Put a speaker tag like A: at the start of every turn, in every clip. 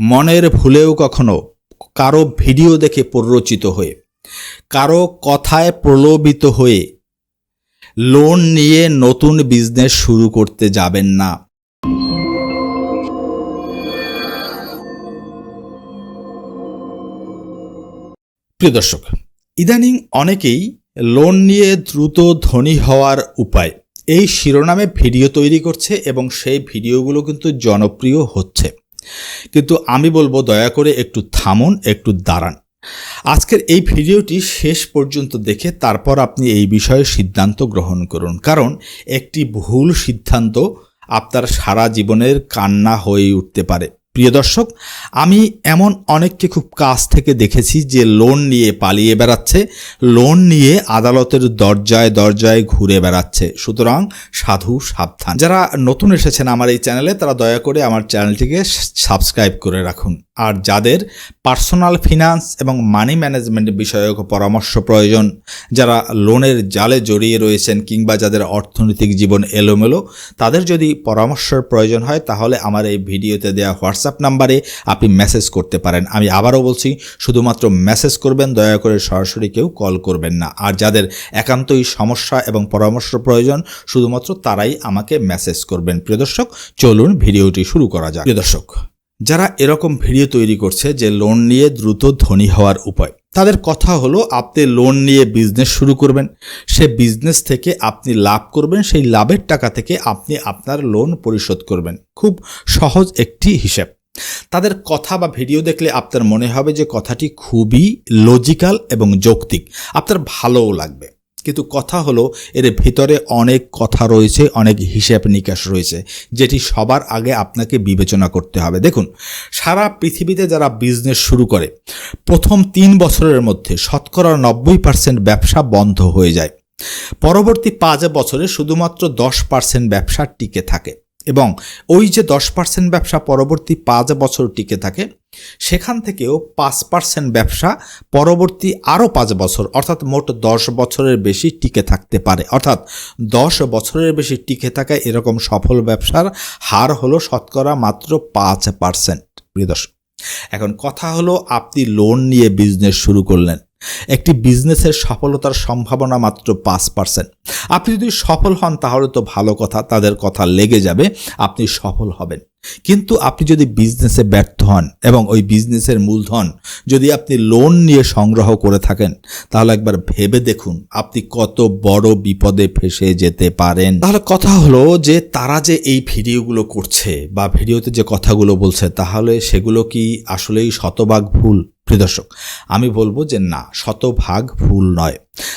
A: মনের ভুলেও কখনো কারও ভিডিও দেখে প্ররোচিত হয়ে, কারও কথায় প্রলোভিত হয়ে লোন নিয়ে নতুন বিজনেস শুরু করতে যাবেন না। প্রিয় দর্শক, ইদানিং অনেকেই লোন নিয়ে দ্রুত ধনী হওয়ার উপায়, এই শিরোনামে ভিডিও তৈরি করছে এবং সেই ভিডিওগুলো কিন্তু জনপ্রিয় হচ্ছে। কিন্তু আমি বলব দয়া করে একটু থামুন, একটু দাঁড়ান। আজকের এই ভিডিওটি শেষ পর্যন্ত দেখে তারপর আপনি এই বিষয়ে সিদ্ধান্ত গ্রহণ করুন। কারণ একটি ভুল সিদ্ধান্ত আপনার সারা জীবনের কান্না হয়ে উঠতে পারে। প্রিয় দর্শক, আমি এমন অনেককে খুব কাছ থেকে দেখেছি যে লোন নিয়ে পালিয়ে বেড়াচ্ছে, লোন নিয়ে আদালতের দরজায় দরজায় ঘুরে বেড়াচ্ছে। সুতরাং সাধু সাবধান। যারা নতুন এসেছেন আমার এই চ্যানেলে, তারা দয়া করে আমার চ্যানেলটিকে সাবস্ক্রাইব করে রাখুন। আর যাদের পার্সোনাল ফিনান্স এবং মানি ম্যানেজমেন্ট বিষয়ক পরামর্শ প্রয়োজন, যারা লোনের জালে জড়িয়ে রয়েছেন কিংবা যাদের অর্থনৈতিক জীবন এলোমেলো, তাদের যদি পরামর্শের প্রয়োজন হয়, তাহলে আমার এই ভিডিওতে দেওয়া হোয়াটসঅ্যাপ নাম্বারে আপনি মেসেজ করতে পারেন। আমি আবারও বলছি, শুধুমাত্র মেসেজ করবেন, দয়া করে সরাসরি কেউ কল করবেন না। আর যাদের একান্তই সমস্যা এবং পরামর্শ প্রয়োজন, শুধুমাত্র তারাই আমাকে মেসেজ করবেন। প্রিয় দর্শক, চলুন ভিডিওটি শুরু করা যাক। প্রিয় দর্শক যারা এরকম ভিডিও তৈরি করছে যে লোন নিয়ে দ্রুত ধনী হওয়ার উপায়। তাদের কথা হলো, আপনি লোন নিয়ে বিজনেস শুরু করবেন, সে বিজনেস থেকে আপনি লাভ করবেন, সেই লাভের টাকা থেকে আপনি আপনার লোন পরিশোধ করবেন। খুব সহজ একটি হিসেব। তাদের কথা বা ভিডিও দেখলে আপনার মনে হবে যে কথাটি খুবই লজিক্যাল এবং যৌক্তিক। আপনার ভালোও লাগবে। কিন্তু কথা হলো, এর ভিতরে অনেক কথা রয়েছে, অনেক হিসাব নিকাশ রয়েছে, যেটি সবার আগে আপনাকে বিবেচনা করতে হবে। দেখুন, সারা পৃথিবীতে যারা বিজনেস শুরু করে, প্রথম তিন বছরের মধ্যে শতকরা নব্বই পার্সেন্ট ব্যবসা বন্ধ হয়ে যায়। পরবর্তী পাঁচ বছরে শুধুমাত্র দশ পার্সেন্ট ব্যবসা টিকে থাকে। এবং ওই যে দশ পার্সেন্ট ব্যবসা পরবর্তী পাঁচ বছর টিকে থাকে, সেখান থেকেও পাঁচ পার্সেন্ট ব্যবসা পরবর্তী আরও পাঁচ বছর, অর্থাৎ মোট দশ বছরের বেশি টিকে থাকতে পারে। অর্থাৎ দশ বছরের বেশি টিকে থাকা এরকম সফল ব্যবসার হার হলো শতকরা মাত্র পাঁচ পার্সেন্ট প্রিয় দর্শক, এখন কথা হলো আপনি লোন নিয়ে বিজনেস শুরু করলেন। একটি বিজনেসের সফলতার সম্ভাবনা মাত্র পাঁচ পার্সেন্ট আপনি যদি সফল হন, তাহলে তো ভালো কথা, তাদের কথা লেগে যাবে, আপনি সফল হবেন। কিন্তু আপনি যদি বিজনেসে ব্যর্থ হন এবং ওই বিজনেসের মূলধন যদি আপনি লোন নিয়ে সংগ্রহ করে থাকেন, তাহলে একবার ভেবে দেখুন, আপনি কত বড় বিপদে ফেসে যেতে পারেন। তাহলে কথা হলো যে, তারা যে এই ভিডিওগুলো করছে বা ভিডিওতে যে কথাগুলো বলছে, তাহলে সেগুলো কি আসলেই শতভাগ ভুল? দর্শক, আমি বলব যে না, শতভাগ ভুল নয়।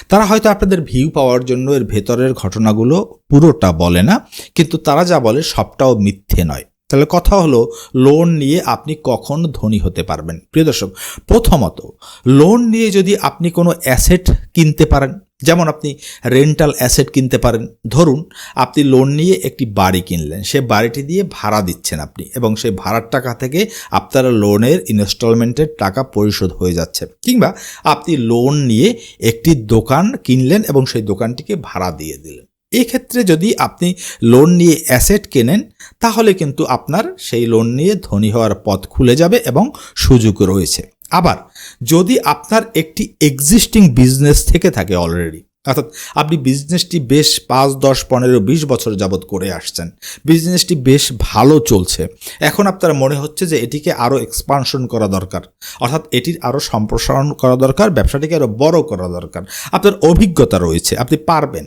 A: তারা হয়তো আপনাদের ভিউ পাওয়ার জন্য এর ভেতরের ঘটনাগুলো পুরোটা বলে না, কিন্তু তারা যা বলে সবটাও মিথ্যে নয়। তাহলে কথা হলো লোন নিয়ে আপনি কখন ধনী হতে পারবেন? প্রিয় দর্শক, প্রথমত লোন নিয়ে যদি আপনি কোনো অ্যাসেট কিনতে পারেন যেমন আপনি রেন্টাল অ্যাসেট কিনতে পারেন। ধরুন, আপনি লোন নিয়ে একটি বাড়ি কিনলেন। সে বাড়িটি দিয়ে ভাড়া দিচ্ছেন আপনি এবং সেই ভাড়ার টাকা থেকে আপনার লোনের ইনস্টলমেন্টের টাকা পরিশোধ হয়ে যাচ্ছে। কিংবা আপনি লোন নিয়ে একটি দোকান কিনলেন এবং সেই দোকানটিকে ভাড়া দিয়ে দিলেন। এক্ষেত্রে যদি আপনি লোন নিয়ে অ্যাসেট কেনেন, তাহলে কিন্তু আপনার সেই লোন নিয়ে ধনী হওয়ার পথ খুলে যাবে এবং সুযোগ রয়েছে। আবার যদি আপনার একটি এক্সিস্টিং বিজনেস থেকে থাকে অলরেডি অর্থাৎ আপনি বিজনেসটি বেশ পাঁচ, দশ, পনেরো, বিশ বছর যাবৎ করে আসছেন বিজনেসটি বেশ ভালো চলছে, এখন আপনার মনে হচ্ছে যে এটিকে আরও এক্সপানশন করা দরকার, অর্থাৎ এটির আরও সম্প্রসারণ করা দরকার, ব্যবসাটিকে আরও বড় করা দরকার, আপনার অভিজ্ঞতা রয়েছে, আপনি পারবেন।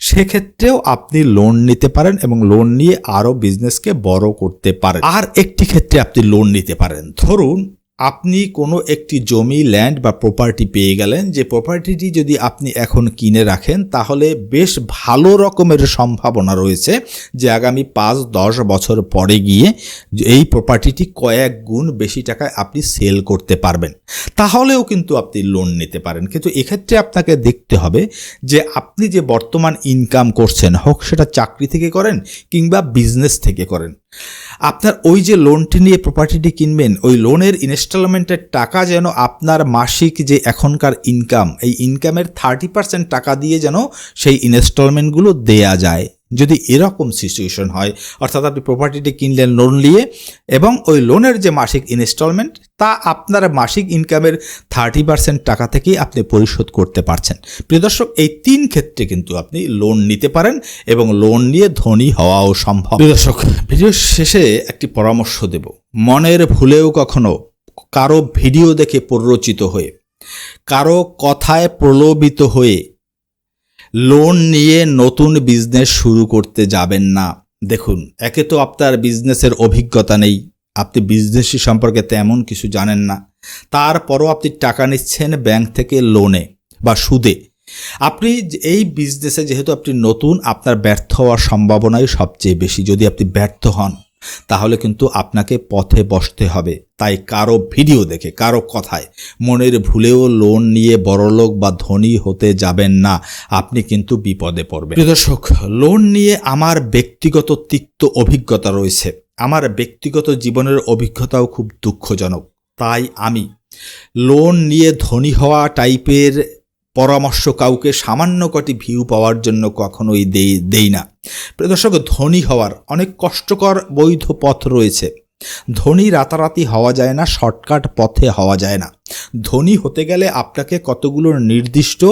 A: সেক্ষেত্রেও আপনি লোন নিতে পারেন এবং লোন নিয়ে আরও বিজনেসকে বড় করতে পারেন। আর একটি ক্ষেত্রে আপনি লোন নিতে পারেন। ধরুন আপনি কোনো একটি জমি ল্যান্ড বা প্রপার্টি পেয়ে গেলেন, যে প্রপার্টিটি যদি আপনি এখন কিনে রাখেন, তাহলে বেশ ভালো রকমের সম্ভাবনা রয়েছে যে আগামী পাঁচ, দশ বছর পরে গিয়ে এই প্রপার্টিটি কয়েক গুণ বেশি টাকায় আপনি সেল করতে পারবেন। তাহলেও কিন্তু আপনি লোন নিতে পারেন। কিন্তু এক্ষেত্রে আপনাকে দেখতে হবে যে আপনি যে বর্তমান ইনকাম করছেন, হোক সেটা চাকরি থেকে করেন কিংবা বিজনেস থেকে করেন আপনার ওই যে লোনটি নিয়ে প্রপার্টিটি কিনবেন, ওই লোনের ইনস্টলমেন্টের টাকা যেন আপনার মাসিক যে এখনকার ইনকাম এই ইনকামের থার্টি পার্সেন্ট টাকা দিয়ে যেন সেই ইনস্টলমেন্টগুলো দেয়া যায়। যদি এরকম সিচুয়েশন হয়, অর্থাৎ আপনি প্রপার্টিটি কিনলেন লোন নিয়ে এবং ওই লোনের যে মাসিক ইনস্টলমেন্ট তা আপনার মাসিক ইনকামের থার্টি পার্সেন্ট টাকা থেকেই আপনি পরিশোধ করতে পারছেন। প্রিয় দর্শক, এই তিন ক্ষেত্রে কিন্তু আপনি লোন নিতে পারেন এবং লোন নিয়ে ধনী হওয়াও সম্ভব। প্রিয় দর্শক ভিডিও শেষে একটি পরামর্শ দেব। মনের ভুলেও কখনো কারও ভিডিও দেখে প্ররোচিত হয়ে, কারও কথায় প্রলোভিত হয়ে লোন নিয়ে নতুন বিজনেস শুরু করতে যাবেন না। দেখুন, একে তো আপনার বিজনেসের অভিজ্ঞতা নেই। আপনি বিজনেসই সম্পর্কে তেমন কিছু জানেন না। তারপরও আপনি টাকা নিচ্ছেন ব্যাংক থেকে লোনে বা সুদে। আপনি এই বিজনেসে যেহেতু আপনি নতুন, আপনার ব্যর্থ হওয়ার সম্ভাবনাই সবচেয়ে বেশি। যদি আপনি ব্যর্থ হন তাহলে কিন্তু আপনাকে পথে বসতে হবে। তাই কারও ভিডিও দেখে, কারও কথায়। মনের ভুলেও লোন নিয়ে বড়লোক বা ধনী হতে যাবেন না। আপনি কিন্তু বিপদে পড়বেন। দর্শক, লোন নিয়ে আমার ব্যক্তিগত তিক্ত অভিজ্ঞতা রয়েছে। আমার ব্যক্তিগত জীবনের অভিজ্ঞতাও খুব দুঃখজনক। তাই আমি লোন নিয়ে ধনী হওয়া টাইপের পরামর্শ কাউকে সামান্য কটি ভিউ পাওয়ার জন্য কখনোই দেই দেই না। প্রদর্শক ধনী হওয়ার অনেক কষ্টকর বৈধ পথ রয়েছে। ধনী রাতারাতি হওয়া যায় না, শর্টকাট পথে হওয়া যায় না। ধনী হতে গেলে আপনাকে কতগুলো নির্দিষ্ট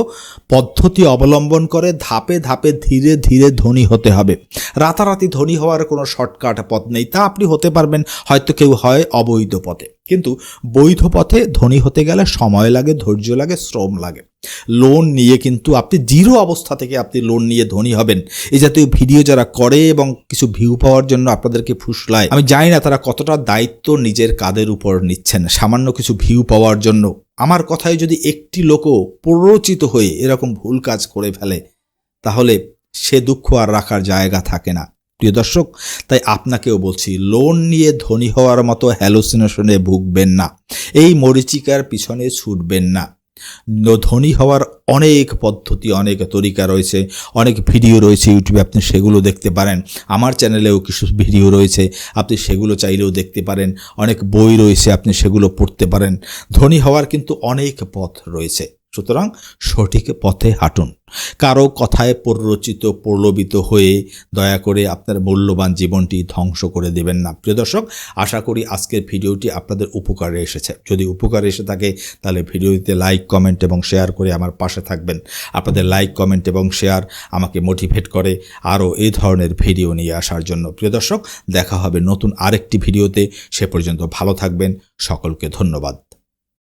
A: পদ্ধতি অবলম্বন করে ধাপে ধাপে ধীরে ধীরে ধনী হতে হবে। রাতারাতি ধনী হওয়ার কোনো শর্টকাট পথ নেই, তা আপনি হতে পারবেন হয়তো কেউ হয় অবৈধ পথে। কিন্তু বৈধ পথে ধনী হতে গেলে সময় লাগে, ধৈর্য লাগে, শ্রম লাগে। লোন নিয়ে কিন্তু আপনি জিরো অবস্থা থেকে আপনি লোন নিয়ে ধনী হবেন। এই জাতীয় ভিডিও যারা করে এবং কিছু ভিউ পাওয়ার জন্য আপনাদেরকে ফুসলায়, আমি জানি না তারা কতটা দায়িত্ব নিজের কাদের উপর নিচ্ছেন। সামান্য কিছু ভিউ পাওয়ার জন্য আমার কথায় যদি একটি লোকও প্ররোচিত হয়ে এরকম ভুল কাজ করে ফেলে, তাহলে সে দুঃখ আর রাখার জায়গা থাকে না। প্রিয় দর্শক, তাই আপনাকেও বলছি, লোন নিয়ে ধনী হওয়ার মতো হ্যালোসিনেশনে ভুগবেন না। এই মরিচিকার পিছনে ছুটবেন ন- ধনী হওয়ার অনেক পদ্ধতি, অনেক তরিকা রয়েছে, অনেক ভিডিও রয়েছে ইউটিউবে, আপনি সেগুলো দেখতে পারেন। আমার চ্যানেলেও কিছু ভিডিও রয়েছে, আপনি সেগুলো চাইলেও দেখতে পারেন। অনেক বই রয়েছে, আপনি সেগুলো পড়তে পারেন। ধনী হওয়ার কিন্তু অনেক পথ রয়েছে। সুতরাং সঠিক পথে হাঁটুন। কারও কথায় প্ররোচিত, প্রলোভিত হয়ে দয়া করে আপনার মূল্যবান জীবনটি ধ্বংস করে দেবেন না। প্রিয় দর্শক, আশা করি আজকের ভিডিওটি আপনাদের উপকারে এসেছে। যদি উপকারে এসে থাকে, তাহলে ভিডিওটিতে লাইক, কমেন্ট এবং শেয়ার করে আমার পাশে থাকবেন। আপনাদের লাইক, কমেন্ট এবং শেয়ার আমাকে মোটিভেট করে আরও এই ধরনের ভিডিও নিয়ে আসার জন্য। প্রিয় দর্শক, দেখা হবে নতুন আরেকটি ভিডিওতে। সে পর্যন্ত ভালো থাকবেন। সকলকে ধন্যবাদ।